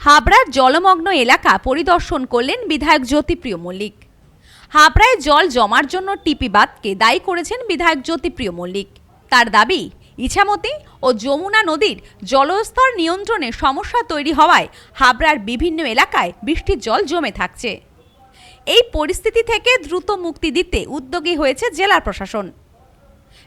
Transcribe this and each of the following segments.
হাবড়ার জলমগ্ন এলাকা পরিদর্শন করলেন বিধায়ক জ্যোতিপ্রিয় মল্লিক। হাবড়ায় জল জমার জন্য টিপি বাঁধকে দায়ী করেছেন বিধায়ক জ্যোতিপ্রিয় মল্লিক। তার দাবি, ইছামতি ও যমুনা নদীর জলস্তর নিয়ন্ত্রণে সমস্যা তৈরি হওয়ায় হাবড়ার বিভিন্ন এলাকায় বৃষ্টির জল জমে থাকছে। এই পরিস্থিতি থেকে দ্রুত মুক্তি দিতে উদ্যোগী হয়েছে জেলা প্রশাসন।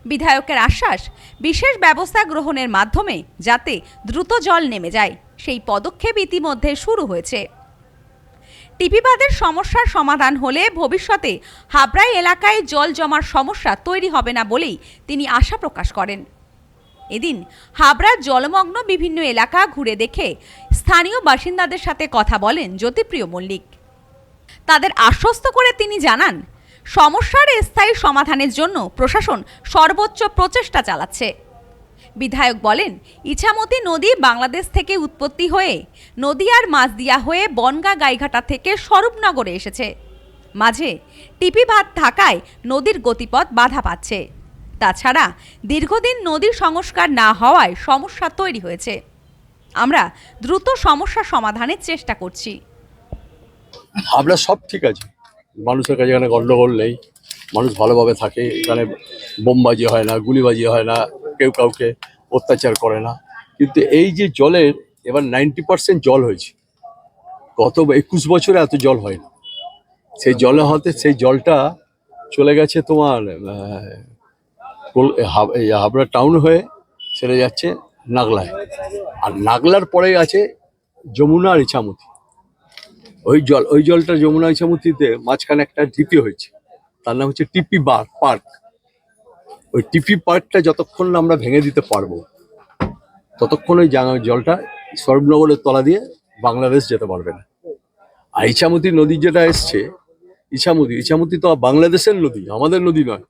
বিধায়কের আশ্বাস, বিশেষ ব্যবস্থা গ্রহণের মাধ্যমে যাতে দ্রুত জল নেমে যায়। সেই পদক্ষেপ ইতিমধ্যে শুরু হয়েছে। টিপিবাদের সমস্যার সমাধান হলে ভবিষ্যতে হাবড়াই এলাকায় জল জমার সমস্যা তৈরি হবে না বলেই তিনি আশা প্রকাশ করেন। এদিন হাবড়ার জলমগ্ন বিভিন্ন এলাকা ঘুরে দেখে স্থানীয় বাসিন্দাদের সাথে কথা বলেন জ্যোতিপ্রিয় মল্লিক। তাদের আশ্বস্ত করে তিনি জানান সমস্যার স্থায়ী সমাধানের জন্য প্রশাসন সর্বোচ্চ প্রচেষ্টা চালাচ্ছে। বিধায়ক বলেন, ইছামতি নদী বাংলাদেশ থেকে উৎপত্তি হয়ে নদীয়ার মাঝদিয়া হয়ে বনগা গাইঘাটা থেকে স্বরূপনগরে এসেছে। মাঝে টিপি ভাত থাকায় নদীর গতিপথ বাধা পাচ্ছে। তাছাড়া দীর্ঘদিন নদীর সংস্কার না হওয়ায় সমস্যা তৈরি হয়েছে। আমরা দ্রুত সমস্যা সমাধানের চেষ্টা করছি। আমরা সব ঠিক আছে। মানুষের কাছে এখানে গন্ডগোল নেই। মানুষ ভালোভাবে থাকে। এখানে বোমবাজি হয় না, গুলিবাজি হয় না, কেউ কাউকে অত্যাচার করে না। কিন্তু এই যে জলের, এবার নাইনটি পার্সেন্ট জল হয়েছে। গত একুশ বছরে এত জল হয়নি সেই জলে হতে, সেই জলটা চলে গেছে তোমার হাবড়া টাউন হয়ে সেটা যাচ্ছে নাগলায়। আর নাগলার পরে আছে যমুনা আর ইছামতি। ওই জল, ওই জলটা যমুনা ইছামতিতে মাঝখানে একটা ঢিপি হয়েছে। তার নাম হচ্ছে টিপি বার পার্ক। ওই টিপি পার্কটা যতক্ষণ না আমরা ভেঙে দিতে পারব, ততক্ষণ ওই জলটা সরবনগরের তলা দিয়ে বাংলাদেশ যেতে পারবে না। আর ইছামতি নদী যেটা এসছে, ইছামতি ইছামতি তো বাংলাদেশের নদী, আমাদের নদী নয়।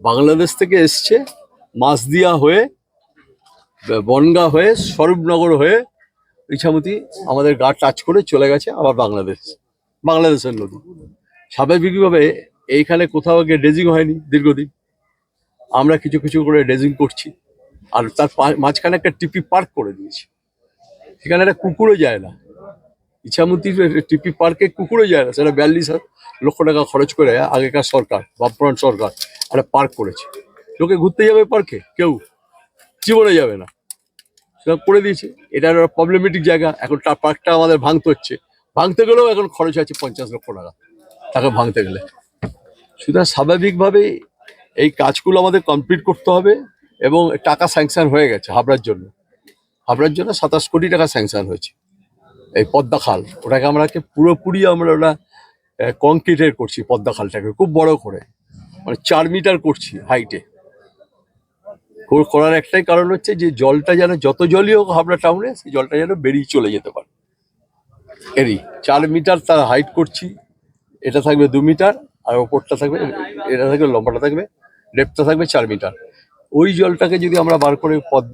বাংলাদেশ থেকে এসছে মাছদিয়া হয়ে, বনগা হয়ে, স্বরূপনগর হয়ে ইছামতি আমাদের গা টাচ করে চলে গেছে আবার বাংলাদেশ, বাংলাদেশের নদী। স্বাভাবিকভাবে এইখানে কোথাও গিয়ে ড্রেজিং হয়নি দীর্ঘদিন। আমরা কিছু কিছু করে ড্রেজিং করছি। আর তার মাঝখানে একটা টিপি পার্ক করে দিয়েছি। সেখানে একটা কুকুরও যায় না। ইছামতির টিপি পার্কে কুকুরও যায় না, সেটা বিয়াল্লিশ লক্ষ টাকা খরচ করে আগেকার সরকার, বামফ্রন্ট সরকার, একটা পার্ক করেছে। লোকে ঘুরতে যাবে পার্কে? কেউ? জীবনে যাবে না। সেটা করে দিয়েছে। এটা একটা প্রবলেমেটিক জায়গা। এখন পার্কটা আমাদের ভাঙতে হচ্ছে। ভাঙতে গেলেও এখন খরচ আছে পঞ্চাশ লক্ষ টাকা। তাকে ভাঙতে গেলে। সুতরাং স্বাভাবিকভাবেই এই কাজগুলো আমাদের কমপ্লিট করতে হবে এবং টাকা স্যাংশন হয়ে গেছে হাবড়ার জন্য। হাবড়ার জন্য সাতাশ কোটি টাকা স্যাংশন হয়েছে। এই পদ্মা খাল। ওটাকে আমরাকে পুরোপুরি আমরা ওটা কংক্রিটের করছি পদ্মা খালটাকে। খুব বড় করে। মানে চার মিটার করছি হাইটে কর- করার একটাই কারণ হচ্ছে যে জলটা যেন যত জলই হোক হাবড়া টাউনে, সেই জলটা যেন বেরিয়ে চলে যেতে পারে। এরই চার মিটার তার হাইট করছি, এটা থাকবে দু মিটার, আর ওপরটা থাকবে, এটা থাকবে লম্বাটা থাকবে ডেপটা থাকবে চার মিটার। ওই জলটাকে যদি আমরা বার করে পদ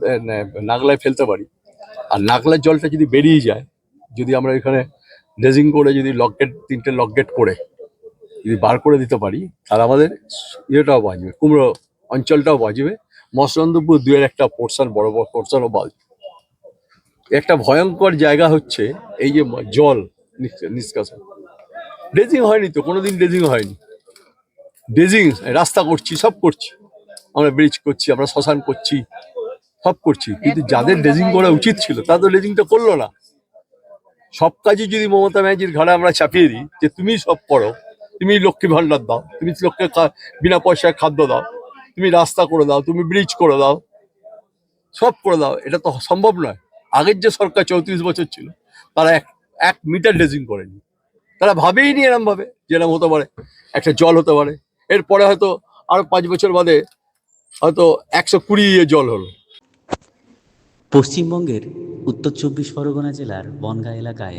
নাগলায় ফেলতে পারি, আর নাগলার জলটা যদি বেরিয়ে যায়, যদি আমরা এখানে ড্রেজিং করে যদি লকগেট তিনটে লকগেট করে যদি বার করে দিতে পারি, তাহলে আমাদের ইয়েটাও বাঁচবে কুমড়ো অঞ্চলটাও বাঁচবে মসলন্দপুর দুয়ের একটা পোর্শন বড় বড় পোর্শনও বাঁচবে একটা ভয়ঙ্কর জায়গা হচ্ছে এই যে জল নিষ্কাশন। ড্রেজিং হয়নি তো কোনোদিন ড্রেজিং হয়নি। ড্রেজিং রাস্তা করছি সব করছি। আমরা ব্রিজ করছি আমরা শ্মশান করছি সব করছি। কিন্তু যাদের ড্রেজিং করা উচিত ছিল তারা তো ড্রেজিংটা করল না। সব কাজই যদি মমতা ব্যানার্জির ঘাড়ে আমরা চাপিয়ে দিই যে তুমি সব করো তুমি লক্ষ্মী ভান্ডার দাও তুমি লোককে বিনা পয়সায় খাদ্য দাও তুমি রাস্তা করে দাও, তুমি ব্রিজ করে দাও, সব করে দাও, এটা তো সম্ভব নয়। আগের যে সরকার চৌত্রিশ বছর ছিল, তারা এক এক মিটার ড্রেজিং করেনি। তারা ভাবেই নি এরম ভাবে যেরকম হতে পারে, একটা জল হতে পারে। এরপরে হয়তো আরও পাঁচ বছর বাদে হয়তো একশো কুড়ি জল হলো। পশ্চিমবঙ্গের উত্তর চব্বিশ পরগনা জেলার বনগাঁ এলাকায়